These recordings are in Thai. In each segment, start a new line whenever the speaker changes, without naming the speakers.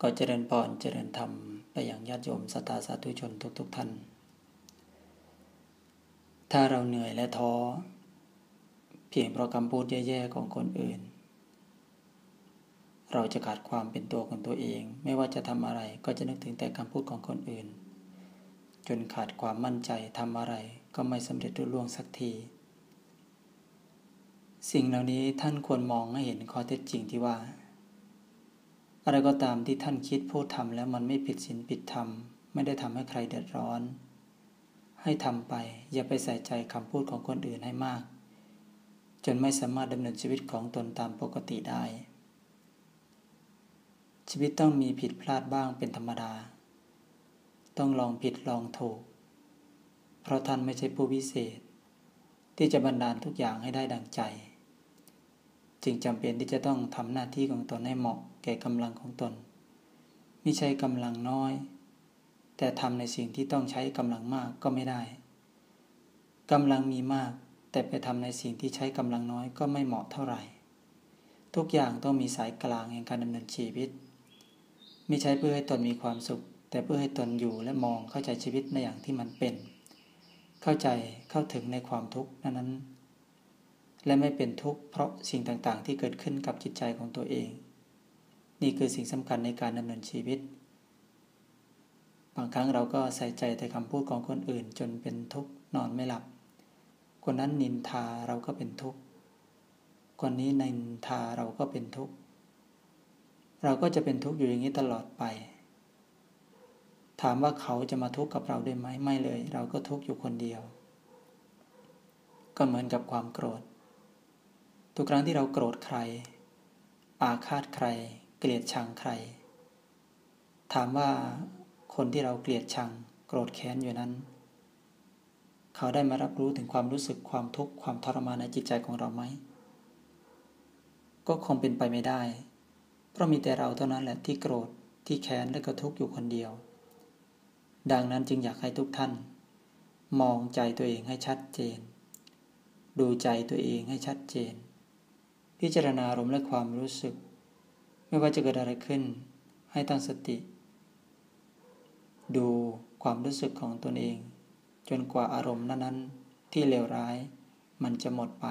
ก็เจริญพรเจริญธรรมไปอย่างญาติโยมสตาสาธุชนทุกๆทท่าน ถ้าเราเหนื่อยและท้อ เพียงเพราะคำพูดแย่ๆของคนอื่น เราจะขาดความเป็นตัวของตัวเอง ไม่ว่าจะทำอะไรก็จะนึกถึงแต่คำพูดของคนอื่น จนขาดความมั่นใจทำอะไรก็ไม่สำเร็จรุ่ล่วงสักที สิ่งเหล่านี้ท่านควรมองให้เห็นข้อเท็จจริงที่ว่า อะไรก็ตามที่ท่านคิดพูดทำแล้วมันไม่ผิดศีลผิดธรรม ไม่ได้ทำให้ใครเดือดร้อน ให้ทำไปอย่าไปใส่ใจคำพูดของคนอื่นให้มาก จนไม่สามารถดำเนินชีวิตของตนตามปกติได้ ชีวิตต้องมีผิดพลาดบ้างเป็นธรรมดา ต้องลองผิดลองถูก เพราะท่านไม่ใช่ผู้วิเศษ ที่จะบันดาลทุกอย่างให้ได้ดังใจ จึงจำเป็นที่จะต้องทำหน้าที่ของตนให้เหมาะแก่กำลังของตนไม่ใช่กำลังน้อย แต่ทำในสิ่งที่ต้องใช้กำลังมากก็ไม่ได้กำลังมีมาก แต่ไปทำในสิ่งที่ใช้กำลังน้อยก็ไม่เหมาะเท่าไหร่ ทุกอย่างต้องมีสายกลางแห่งการดำเนินชีวิต ไม่ใช่เพื่อให้ตนมีความสุข แต่เพื่อให้ตนอยู่และมองเข้าใจชีวิตในอย่างที่มันเป็น เข้าใจเข้าถึงในความทุกข์นั้น และไม่เป็นทุกข์เพราะสิ่งต่างๆ ที่เกิดขึ้นกับจิตใจของตัวเอง นี่คือสิ่งสำคัญในการดำเนินชีวิต บางครั้งเราก็ใส่ใจแต่คำพูดของคนอื่น จนเป็นทุกข์นอนไม่หลับ คนนั้นนินทาเราก็เป็นทุกข์ คนนี้นินทาเราก็เป็นทุกข์ เราก็จะเป็นทุกข์อยู่อย่างนี้ตลอดไป ถามว่าเขาจะมาทุกข์กับเราได้ไหมไม่เลย เราก็ทุกข์อยู่คนเดียว ก็เหมือนกับความโกรธ ทุกครั้งที่เราโกรธใคร อาฆาตใคร เกลียดชังใคร ถามว่าคนที่เราเกลียดชัง โกรธแค้นอยู่นั้น เขาได้มารับรู้ถึงความรู้สึกความทุกข์ความทรมานในจิตใจของเราไหม ก็คงเป็นไปไม่ได้ เพราะมีแต่เราเท่านั้นแหละที่โกรธที่แค้นและก็ทุกข์อยู่คนเดียว ดังนั้นจึงอยากให้ทุกท่าน มองใจตัวเองให้ชัดเจน ดูใจตัวเองให้ชัดเจน พิจารณาอารมณ์และความรู้สึก ไม่ว่าจะเกิดอะไรขึ้น ให้ตั้งสติ ดูความรู้สึกของตนเอง จนกว่าอารมณ์นั้นๆ ที่เลวร้าย มันจะหมดไป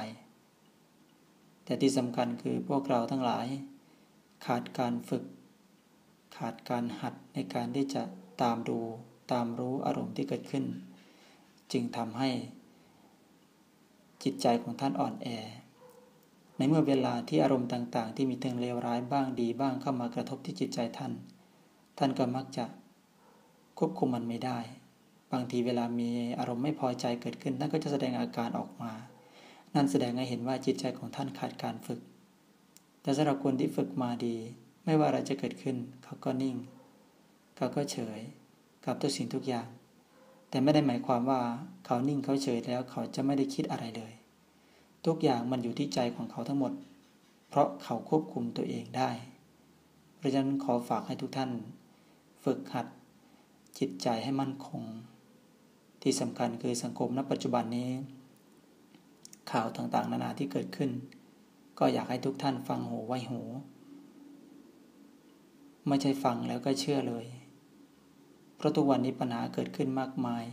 แต่ที่สำคัญคือพวกเราทั้งหลาย ขาดการฝึก ขาดการหัดในการที่จะตามดูตามรู้อารมณ์ที่เกิดขึ้น จึงทำให้จิตใจของท่านอ่อนแอ ในเมื่อเวลาที่อารมณ์ต่างๆ ที่มีทั้งเลวร้ายบ้างดีบ้างเข้ามากระทบที่จิตใจท่าน ท่านก็มักจะควบคุมมันไม่ได้ บางทีเวลามีอารมณ์ไม่พอใจเกิดขึ้นท่านก็จะแสดงอาการออกมา นั่นแสดงให้เห็นว่าจิตใจของท่านขาดการฝึก แต่สำหรับคนที่ฝึกมาดี ไม่ว่าอะไรจะเกิดขึ้น เขาก็นิ่ง เขาก็เฉย กับทุกสิ่งทุกอย่าง แต่ไม่ได้หมายความว่าเขานิ่งเขาเฉยแล้วเขาจะไม่ได้คิดอะไรเลย ทุกอย่างมันอยู่ที่ใจของเขาทั้งหมด เพราะเขาควบคุมตัวเองได้ เพราะฉะนั้นขอฝากให้ทุกท่าน ฝึกหัด จิตใจให้มั่นคง ที่สำคัญคือสังคมณปัจจุบันนี้ ข่าวต่างๆ นานาที่เกิดขึ้น ก็อยากให้ทุกท่านฟังหูไว้หู ไม่ใช่ฟังแล้วก็เชื่อเลย เพราะทุกวันนี้ปัญหาเกิดขึ้นมากมาย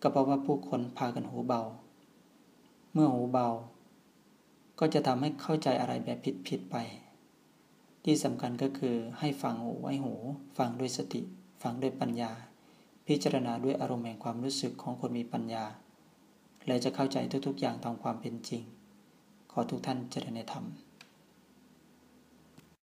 ก็เพราะว่าผู้คนพากันหูเบา เมื่อหูเบา ก็จะทำให้เข้าใจอะไรแบบผิดๆไป ที่สำคัญก็คือให้ฟังหูไว้หู ฟังด้วยสติ ฟังด้วยปัญญา พิจารณาด้วยอารมณ์แห่งความรู้สึกของคนมีปัญญา และจะเข้าใจทุกๆอย่างตามความเป็นจริง ขอทุกท่านเจริญในธรรม